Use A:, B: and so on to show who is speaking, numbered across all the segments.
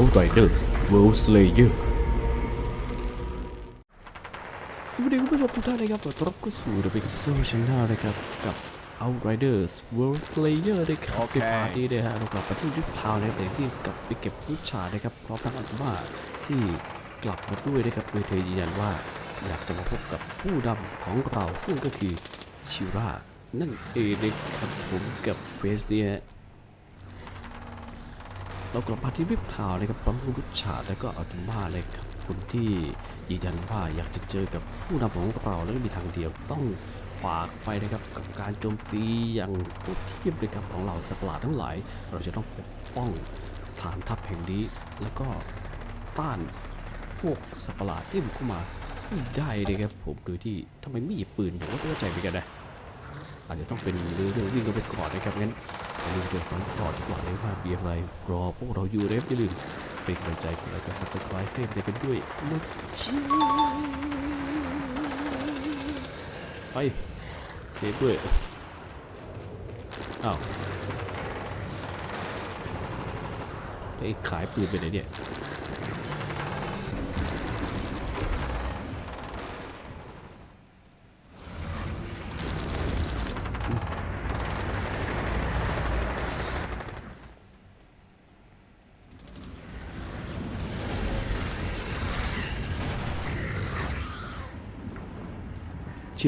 A: Outriders World Slayer สวัสดีคุณผู้ชมทุกท่านนะครับขอต้อนรับเข้าสู่ The Big Show Channel นะครับกับ Outriders World Slayer นะครับ
B: โอเค
A: ในพาร์ทนี้นะฮะเรากลับมาที่ริพาวนะครับแต่ที่กลับไปเก็บผู้ชายนะครับพร้อมทั้งอัลมาที่กลับมาด้วยนะครับโดยเธอยืนยันว่าอยากจะมาพบกับผู้นำของเราซึ่งก็คือชิรานั่นเองนะครับผมกับเควสเนี่ย เรากลับมาที่วิบทาวน์เลยครับพร้อมกับรุชาแล้วก็อัลตุมาเลยครับคนที่ยืนยันว่าอยากจะเจอกับผู้นำของเราแล้วก็มีทางเดียวต้องฝากไปนะครับกับการโจมตีอย่างโหดเทียบเลยครับของเราสัตว์ประหลาดทั้งหลาย เราจะต้องปกป้องฐานทัพแห่งนี้ แล้วก็ต้านพวกสัตว์ประหลาดที่บุกเข้ามาได้เลยครับผมโดยที่ทำไมไม่หยิบปืนผมก็ตัวใจไปกันนะ อาจจะต้องเป็นเรื่องวิ่งกันไปก่อนนะครับงั้นไปดูเดี๋ยวฟังต่อดีกว่าเลยว่ามีอะไรรอพวกเราอยู่นะครับอย่าลืมเป็นกำลังใจกดไลค์กดซับสไครต์ให้ใจกันด้วยนะจ๊ะไปเซฟด้วยอ้าวไอ้ขายปืนไปไหนเนี่ย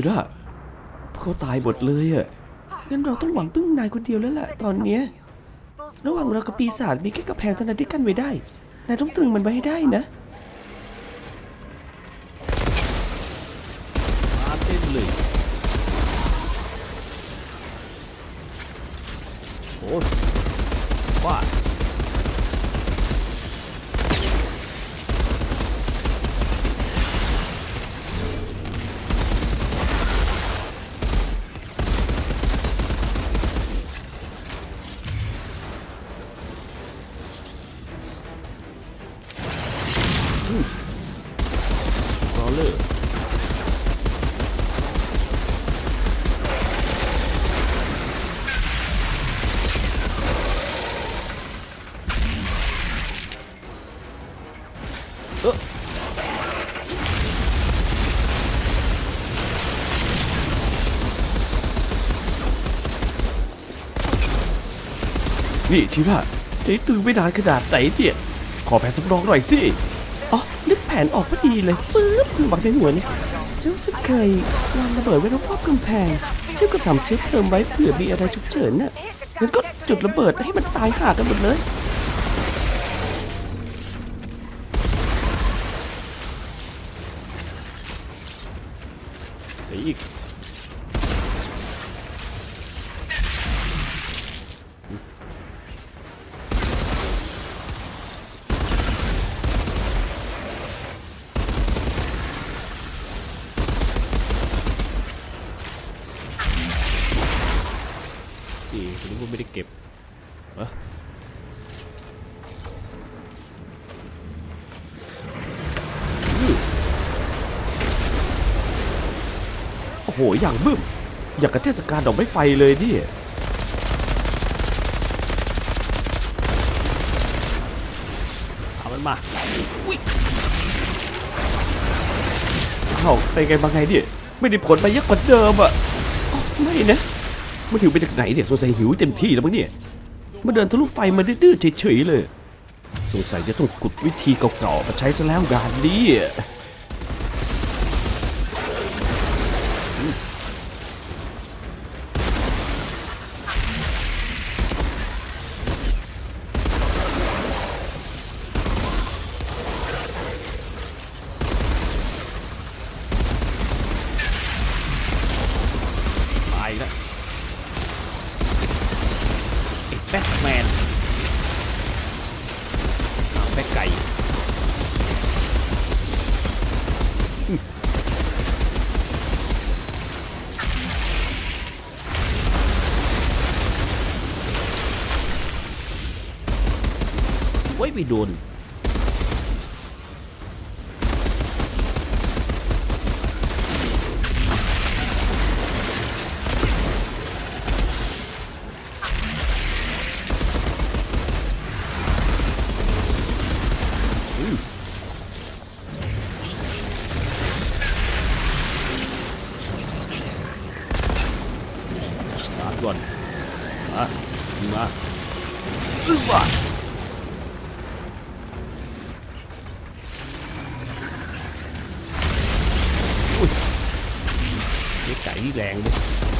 A: ระพวกเขาตายหมดเลยอะงั้นเราต้องหวังพึ่งนายคนเดียวแล้วแหละตอนเนี้ย ระหว่างเรากับปีศาจมีแค่กระแพงเท่านั้นที่กั้นไว้ได้ นายต้องตรึงมันไว้ให้ได้นะ นี่ชิระใช้ตือไม่นานขนาดไหนเนี่ยขอแผนสำรองหน่อยสิอ๋อนึกแผนออกพอดีเลยปึ๊บคือบักในหัวเนี่ยเจ้าจะเคยวางระเบิดไว้รอบๆกำแพงเชื่อก็ทำเชื้อเพลิงไว้เผื่อมีอะไรฉุกเฉินน่ะงั้นก็จุดระเบิดให้มันตายห่ากันหมดเลย อ้โหอย่างบึ้ม อย่างกับเทศกาลดอกไม้ไฟเลยนี่เอามันมาอุ๊ยเอ้าไปนไงมาไงเนี่ยไม่ได้ผลไปเยอะกว่าเดิมอะอ้าวไม่นะมันถือไปจากไหนเนี่ยสงสัยหิวเต็มที่แล้วมั้งเนี่ยมาเดินทะลุไฟมาดื้อๆเฉยๆเลยสงสัยจะต้องขุดวิธีเก่าๆมาใช้ซะแล้วงานนี้ แล้วไอ้แบทแมนเอาแบทไก่อืมไว้ยไม่โดน เจ๊ไ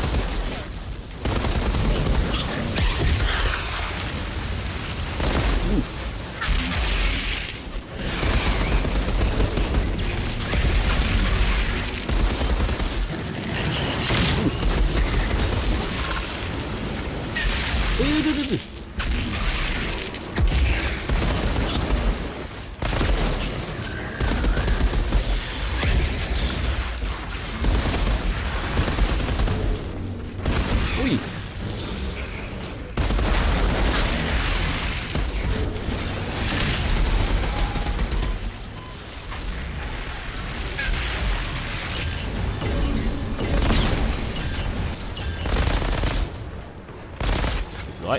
A: ร้อ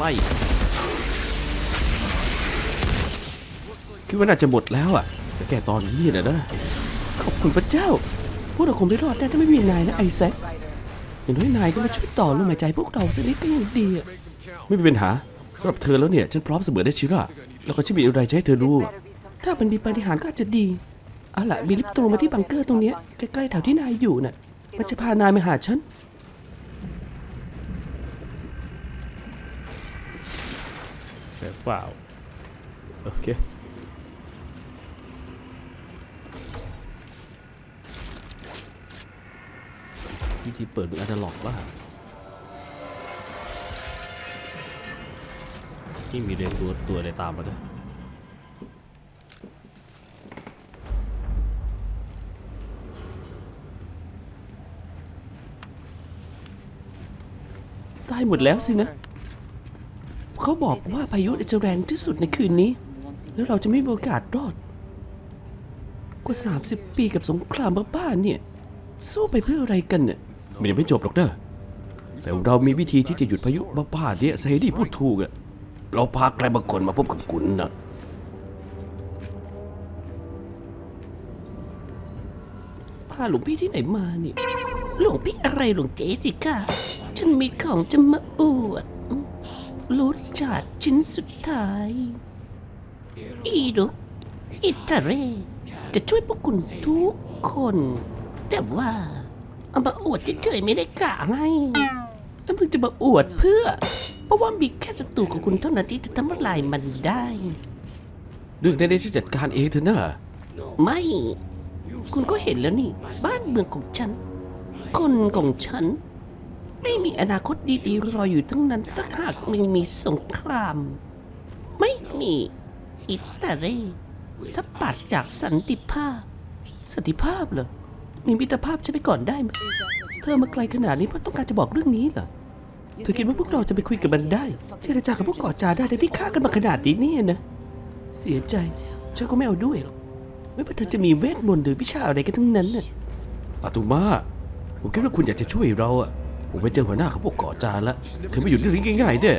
A: อย่ามาใกล้คิดว่าน่าจะหมดแล้วอะแต่แกตอนนี้นะนะขอบคุณพระเจ้า พวกเราคงไม่รอดได้ถ้าไม่มีนายนะไอแซคอย่างน้อยนายก็มาช่วยต่อลมหายใจพวกเราสักนิดก็ยังดีอะไม่มีปัญหาสำหรับเธอแล้วเนี่ยฉันพร้อมเสมอได้ชิระแล้วก็ฉันมีอะไรจะให้เธอดู ถ้ามันมีปาฏิหาริย์ก็อาจจะดีเอาล่ะมีลิฟต์ตรงมาที่บังเกอร์ตรงเนี้ยใกล้ๆแถวที่นายอยู่น่ะมันจะพานายมาหาฉัน แบบเปล่าโอเควิธีเปิดมืออาจจะหลอกว่านี่มีเรียงตัวตัวอะไรตามมาด้วยตายหมดแล้วสินะ เขาบอกว่าพายุจะแรงที่สุดในคืนนี้ แล้วเราจะไม่มีโอกาสรอด กว่า 30 ปีกับสงครามบ้าๆเนี่ย สู้ไปเพื่ออะไรกันเนี่ยมันยังไม่จบหรอกเด้อแต่เรามีวิธีที่จะหยุดพายุบ้าๆเนี่ยไซดี้พูดถูกอะเราพาใครบางคนมาพบกับคุณนะพาหลวงพี่ที่ไหนมาเนี่ยหลวงพี่อะไรหลวงเจสิก้าฉันมีของจะมาอวด รูทชาร์ดชิ้นสุดท้าย อีดุกอิตาเร จะช่วยพวกคุณทุกคน แต่ว่าเอามาอวดเฉยๆไม่ได้กะให้แล้วมึงจะมาอวดเพื่อ เพราะว่ามีแค่ศัตรูของคุณเท่านั้นที่จะทำลายมันได้ เรื่องนี้ฉันจัดการเองเถอะนะไม่ คุณก็เห็นแล้วนี่ บ้านเมืองของฉัน คนของฉัน ไม่มีอนาคตดีๆรออยู่ทั้งนั้นถ้าหากไม่มีสงคราม ไม่มีอิตาเรถ้าปราศจากสันติภาพ สันติภาพเหรอ มีมิตรภาพใช่ไปก่อนได้ไหมเธอมาไกลขนาดนี้เพราะต้องการจะบอกเรื่องนี้เหรอ เธอคิดว่าพวกเราจะไปคุยกับมันได้ เจรจากับพวกก่อจาได้แต่ที่ฆ่ากันมาขนาดนี้เนี่ยนะ เสียใจ ฉันก็ไม่เอาด้วยหรอก ไม่ว่าเธอจะมีเวทมนต์หรือวิชาอะไรกันทั้งนั้นน่ะอาตุมาผมคิดว่าคุณอยากจะช่วยเราอะ ผมไปเจอหัวหน้าเขาพวกก่อจาแล้วเธอไม่หยุดเรื่องนี้ง่ายๆเด้อ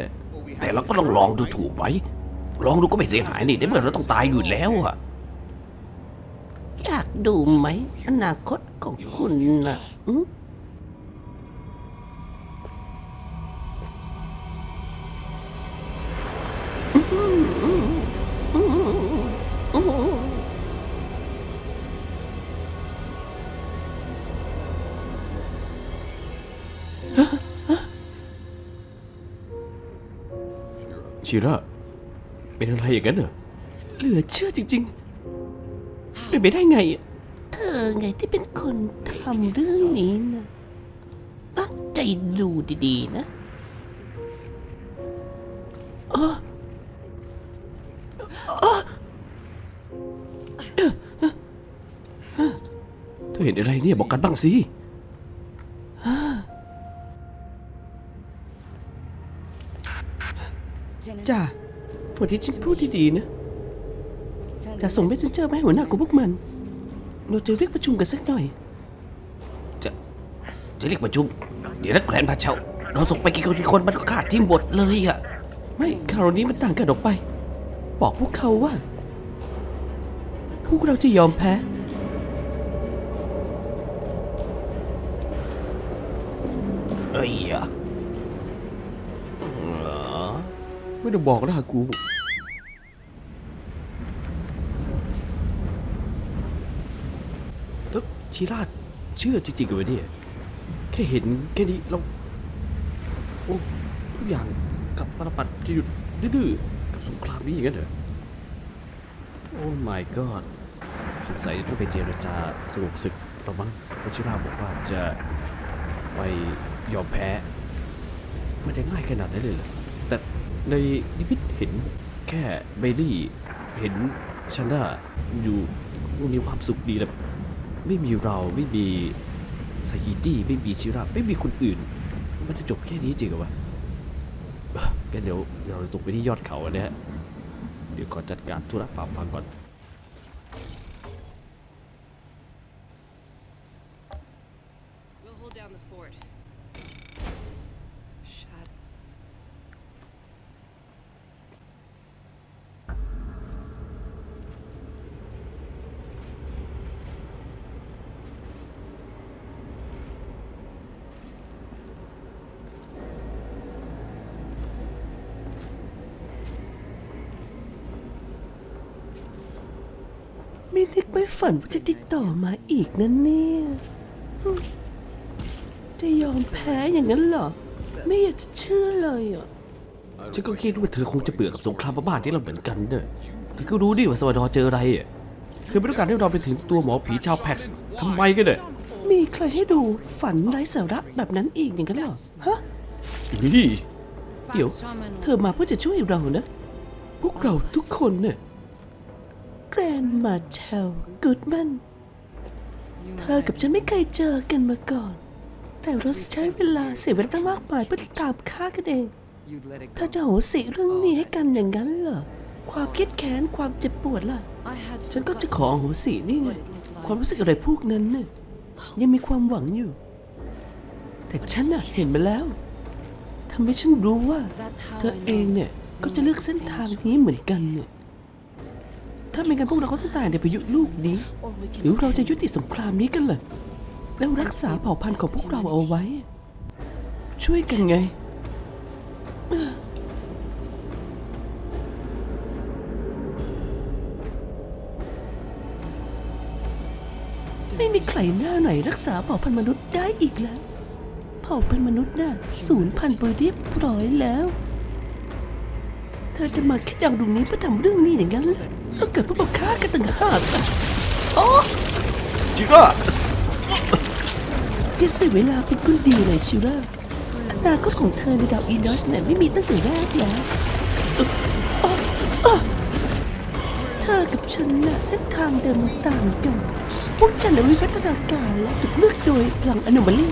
A: แต่เราก็ต้องลองดูถูกไหมลองดูก็ไม่เสียหายนี่ในเมื่อเราต้องตายอยู่แล้วอะอยากดูไหมอนาคตของคุณน่ะ ชิระเป็นอะไรอย่างนั้นเหรอเหลือเชื่อจริงๆเป็นไปได้ไงอะ
B: เธอไงที่เป็นคนทำเรื่องนี้นะตั้งใจดูดีๆนะ
A: เธอเห็นอะไรเนี่ยบอกกันบ้างสิ
B: ที่ฉันพูดดีๆนะจะส่งเมสเซนเจอร์มาให้หัวหน้าของพวกมัน เราจะเรียกประชุมกันสักหน่อย
A: จะจะเรียกประชุม เดี๋ยวนักแกรนพาเชาเราส่งไปกี่คนกี่คนมันก็ขาดทีมบทเลยอะ
B: ไม่คราวนี้มันต่างกันออกไป บอกพวกเขาว่า พวกเราจะยอมแพ้
A: เอ้ยอะเหรอไม่ต้องบอกนะกู แล้ว ชิราชเชื่อจริงๆกันวะเนี่ยแค่เห็นแค่นี้เราโอ้ทุกอย่างกับปรปัดจะหยุดดื้อๆกับสงครามนี้อย่างนั้นเหรอโอ้ my god สงสัยจะต้องไปเจรจาสงบศึกแล้วมั้งพราะชิราบอกว่าจะไปยอมแพ้ มันจะง่ายขนาดนั้นเลยเหรอแต่ในนิมิตเห็นแค่เบลลี่เห็นชาน่าอยู่มีความสุขดีแบบ ไม่มีเราไม่มีซาฮิตี้ไม่มีชิระไม่มีคนอื่น มันจะจบแค่นี้จริงเหรอวะงั้นเดี๋ยวเดี๋ยวเราตกไปที่ยอดเขาเนี่ยเดี๋ยวขอจัดการธุระป่าพังก่อน
C: We'll hold down the fort. Shut.
B: ไม่นึกไม่ ฝันว่าจะติดต่อมาอีกนั่นเนี่ยหึจะยอมแพ้อย่างนั้นเหรอ ไม่อยากจะเชื่อเลยอะ
A: ฉันก็คิดว่าเธอคงจะเบื่อกับสงครามบ้านๆที่เราเหมือนกันเนอะเธอก็รู้ดิว่าสวาดอร์เจออะไรอะเธอไม่ต้องการให้เราไปถึงตัวหมอผีชาวแพ็กซ์ทำไมกันเนี่ย
B: มีใครให้ดูฝันไร้สาระแบบนั้นอีกอย่างนั้นเหรอ ฮะ
A: นี่
B: เดี๋ยว เธอมาเพื่อจะช่วยเรานะ พวกเราทุกคนเนี่ย แกรนมาเชลกูดแมนเธอกับฉันไม่เคยเจอกันมาก่อน แต่เราใช้เวลาเสียเวลาตั้งมากมายเพื่อติดตามฆ่ากันเอง
C: You'd let it
B: เธอจะโหสิเรื่องนี้ให้กันอย่างนั้นเหรอ ความคิดแค้นความเจ็บปวดล่ะ
C: I had
B: ฉันก็จะขออโหสินี่ไง
C: what it was like.
B: ความรู้สึกอะไรพวกนั้นน่ะยังมีความหวังอยู่ แต่ฉันน่ะเห็นมาแล้วทำให้ฉันรู้ว่า
C: That's how
B: เธอ
C: I
B: เอง
C: know
B: เนี่ยก็จะเลือกเส้นทางนี้เหมือนกันเนี่ย ถ้าไม่งั้นพวกเราก็ต้องตายในพายุลูกนี้ หรือเราจะยุติสงครามนี้กันล่ะแล้วรักษาเผ่าพันธุ์ของพวกเราเอาไว้ ช่วยกันไง ไม่มีใครหน้าไหนรักษาเผ่าพันธุ์มนุษย์ได้อีกแล้ว เผ่าพันธุ์มนุษย์น่ะสูญพันธุ์ไปเรียบร้อยแล้ว เธอจะมาแค่ดาวดวงนี้เพื่อทำเรื่องนี้อย่างนั้นเหรอ แล้วเกิดพวกเราฆ่ากันต่างหากอะโอ้
A: ชิระ
B: แกเสียเวลาเป็นคนดีเลยชิร่าอนาคตของเธอในดาวอีนอสเนี่ยไม่มีตั้งแต่แรกแล้วเอ่อเอ่อเอ่อเธอกับฉันน่ะเส้นทางเดินมันต่างกัน พวกฉันน่ะวิวัฒนาการและถูกเลือกโดยพลังอนุมาลี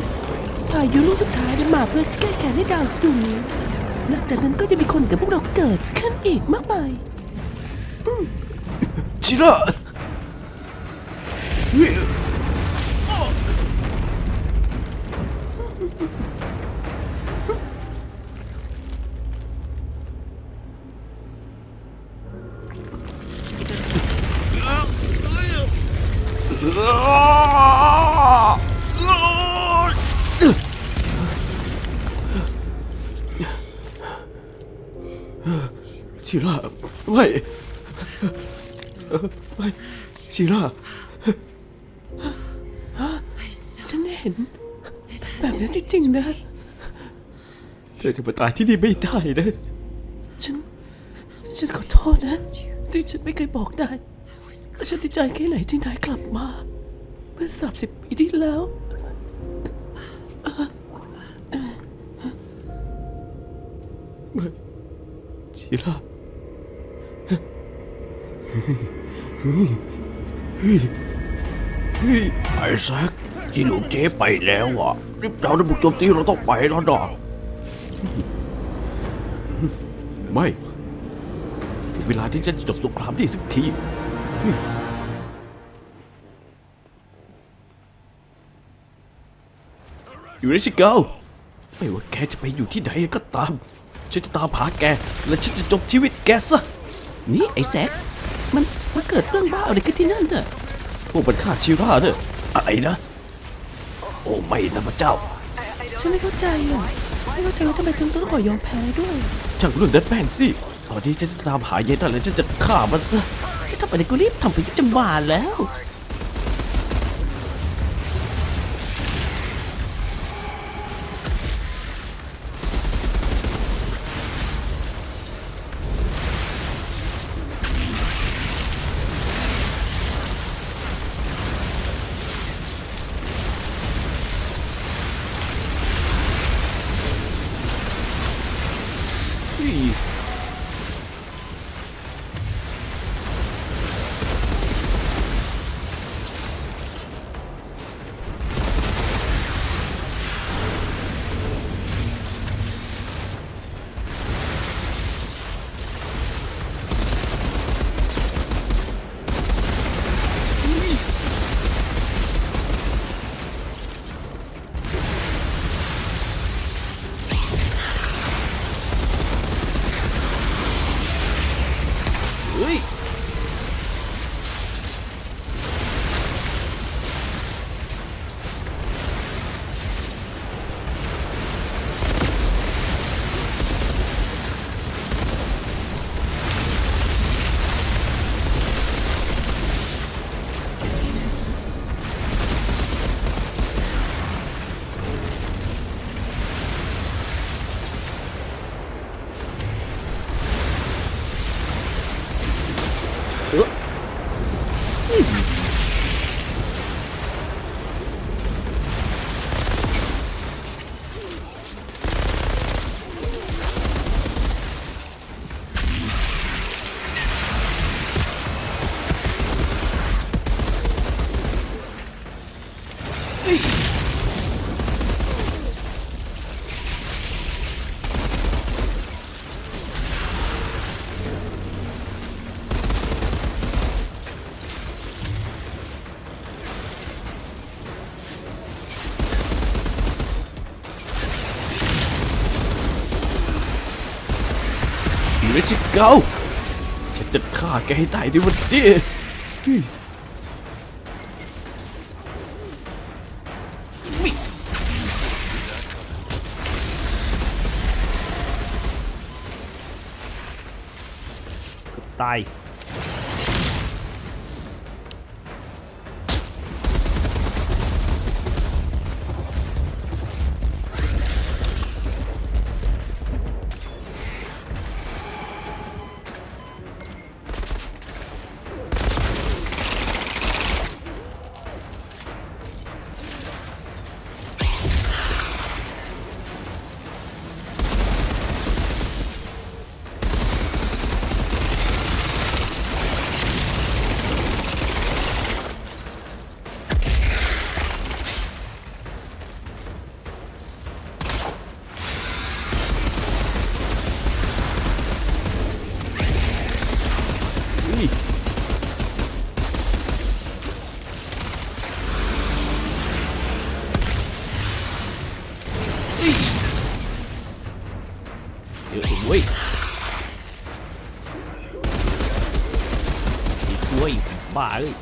B: พายุลูกสุดท้ายได้มาเพื่อแก้แค้นให้ดาวดวงนี้หลังจากนั้นก็จะมีคนกับพวกเราเกิดขึ้นอีกมากมาย
A: ชิระเฮ้ยชิระไม่ไม่ ชิระ
B: ฉันเห็น แบบนั้นจริงๆนะ
A: เธอจะมาตายที่นี่ไม่ได้นะ
B: ฉัน ฉันขอโทษนะ ที่ฉันไม่เคยบอกนายว่าฉันดีใจแค่ไหนที่นายกลับมา เมื่อสามสิบปีที่แล้ว
A: ไม่ชิระ ไอ้แซคที่ลูกเจ๊ไปแล้วอะรีบเราได้บุกโจมตีเราต้องไปแล้วดอกไม่ถึงเวลาที่จะจบสงครามที่สักทีอยู่ในชิเกาไม่ว่าแกจะไปอยู่ที่ไหนก็ตาม ฉันจะตามหาแก และฉันจะจบชีวิตแกซะ
B: นี่ไอ้แซค มันมันเกิดเรื่องบ้าอะไรขึ้นที่นั่นเถอะ
A: พวกมันฆ่าชิร่าเนอะอะไรนะ โอ้ไม่นะพระเจ้า
B: ฉันไม่เข้าใจอะไม่เข้าใจว่าทำไมถึงต้องขอยอมแพ้ด้วย
A: ช่างเรื่องนั้นแป้งสิตอนนี้ฉันจะตามหายายนั่นแล้วฉันจะฆ่ามันซะ
B: จะทำอะไรก็รีบทำไปจะบาแล้ว
A: อยู่ในชิเกาฉันจะฆ่าแกให้ตายในวันนี้ ด้ว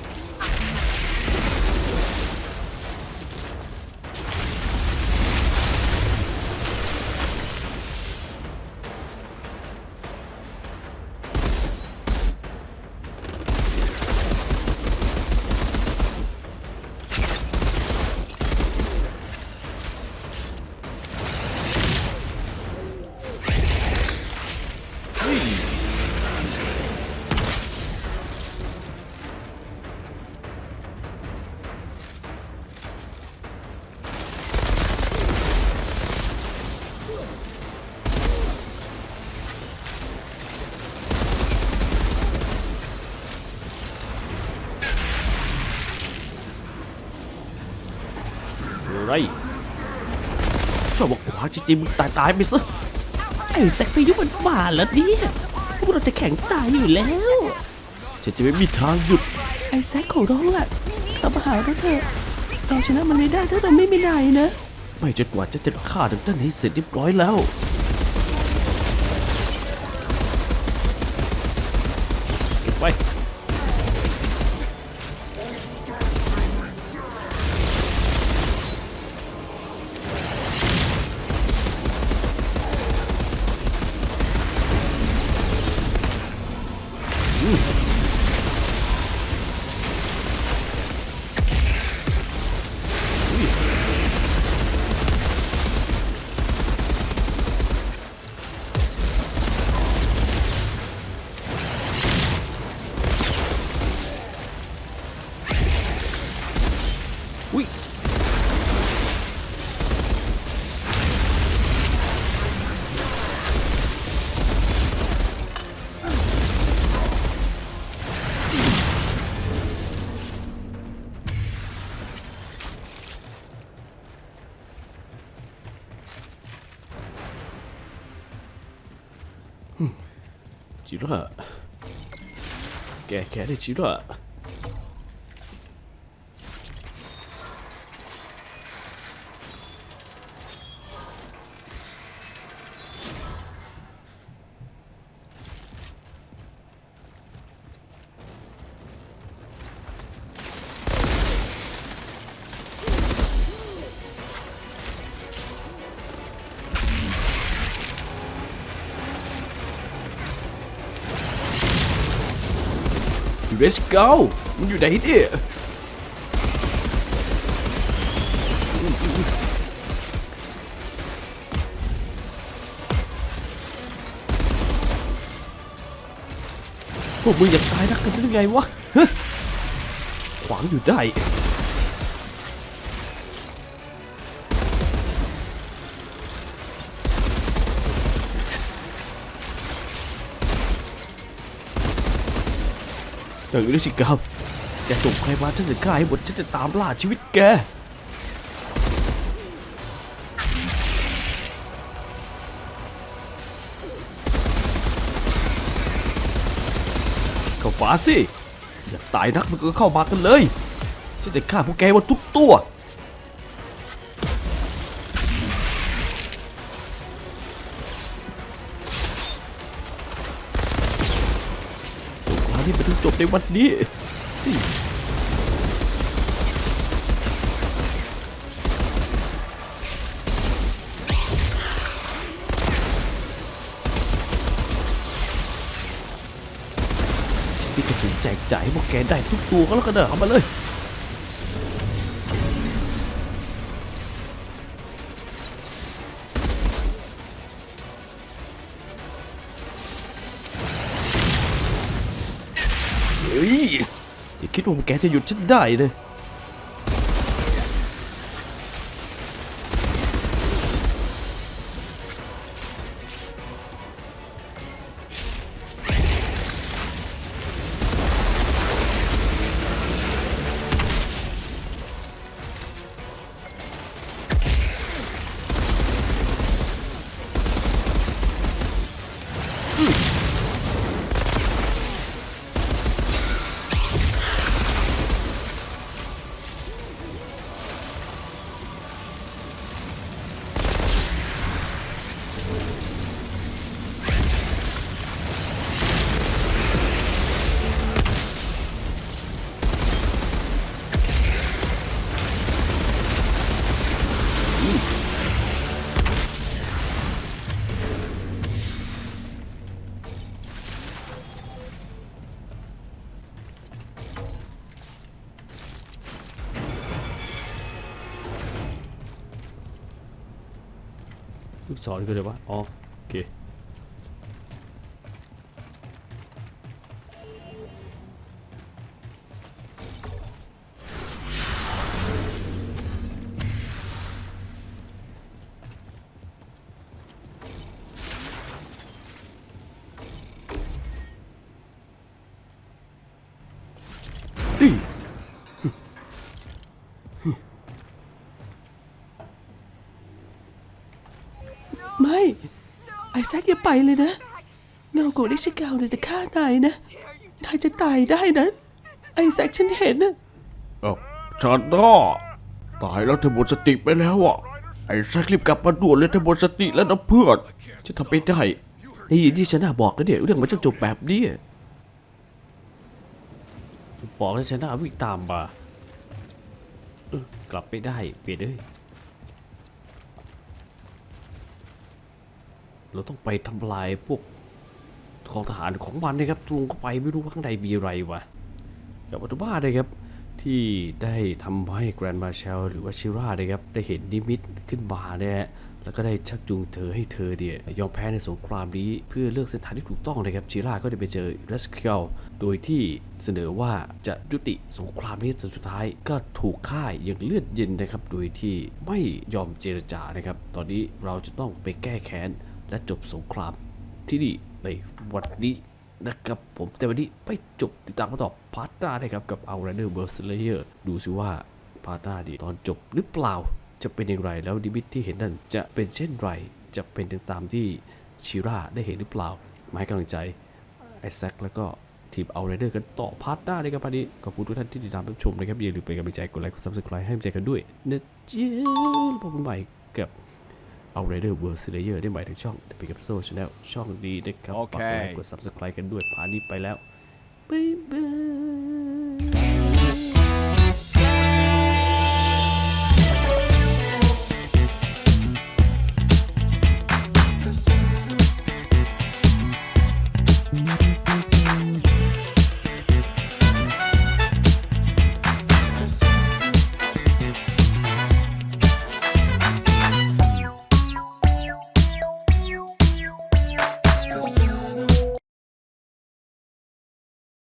A: เอ้ยชอบบอกขวาจริงๆมึงตายตายๆไปซะ
B: ไอ้แซคพายุมันมาแล้วเนี่ยพวกเราจะแข็งตายอยู่แล้ว
A: ฉันจะไม่มีทางหยุด
B: ไอ้แซคของร้องล่ะกลับมาหาเราเถอะเราชนะมันไม่ได้ถ้าเราไม่มีนายนะ
A: ไม่จนกว่าจะจะฆ่าดังนั้นให้เสร็จเรียบร้อยแล้ว จิระแกแก Let's go มันอยู่ไหนเนี่ยพวกมึงอยากตายนักกันได้ไงวะ ขวางอยู่ได้ ออฤาษีกรรมแกส่งใครมาฉันจะฆ่าให้หมดฉันจะตามล่าชีวิตแกเข้าฝาสิ อยากตายนักมันก็เข้ามากันเลย ฉันจะฆ่าพวกแกหมดทุกตัว ที่ไปถึงจบในวันนี้ที่กระสุนแจกจ่ายให้พวกแกได้ทุกตัวก็แล้วกันเด้อเอามาเลย แกจะหยุดฉันได้เลย ลูกศรคือ ไป
B: เลยนะเงาของนิชิเกาเนี่ยจะฆ่านายนะ นายจะตายได้นะ ไอแซคฉันเห็นนะ
A: เอ้าชาด้าตายแล้วเธอหมดสติไปแล้วอะ ไอ้แซครีบกลับมาด่วนเลยเธอหมดสติแล้วนะเพื่อนจะทำไปได้นี่ที่ฉันน่ะบอกนะเดี๋ยวเรื่องมันจะจบแบบนี้บอกแล้วฉันน่ะวิ่งตามมาเออกลับไม่ได้เปลี่ยนเลย เราต้องไปทำลายพวกของทหารของมันนะครับลงเข้าไปไม่รู้ว่าข้างในมีอะไรวะกับวัตถุบ้าเลยครับที่ได้ทำให้แกรนด์มาเชลหรือว่าชิรานะครับได้เห็นนิมิตขึ้นมาเนี่ยฮะแล้วก็ได้ชักจูงเธอให้เธอเนี่ยยอมแพ้ในสงครามนี้เพื่อเลือกเส้นทางที่ถูกต้องนะครับชิราก็ได้ไปเจอเรสเคิลโดยที่เสนอว่าจะยุติสงครามนี้จนสุดท้ายก็ถูกฆ่าอย่างเลือดเย็นนะครับ โดยที่ไม่ยอมเจรจานะครับ ตอนนี้เราจะต้องไปแก้แค้น และจบสงครามที่นี่ในวันนี้นะครับผมแต่วันนี้ไปจบติดตามมาต่อพาร์ทน้านะครับกับเอาไรเดอร์เบอร์สเลเยอร์ดูสิว่าพาร์ทนาดีตอนจบหรือเปล่าจะเป็นอย่างไรแล้วดิมิตที่เห็นนั่นจะเป็นเช่นไร จะเป็นตามที่ชิราได้เห็นหรือเปล่า มาให้กำลังใจไอแซคแล้วก็ทีมเอาไรเดอร์กันต่อพาร์ทหน้าเลยครับพาร์ทนี้ขอบคุณทุกท่านที่ติดตามรับชมนะครับอย่าลืมเป็นกำลังใจกดไลค์กดซับสไครต์ให้กำลังใจกันด้วยนะเจ๊พบกันใหม่กับ เอาไรเดอร์เวิร์สเลเยอร์ได้หมายถึงช่อง The Big Episode Channel ช่องนี้นะครับ
D: โอเค
A: ฝากกดไลค์กด Subscribe กันด้วยพานี้ไปแล้วบ๊ายบาย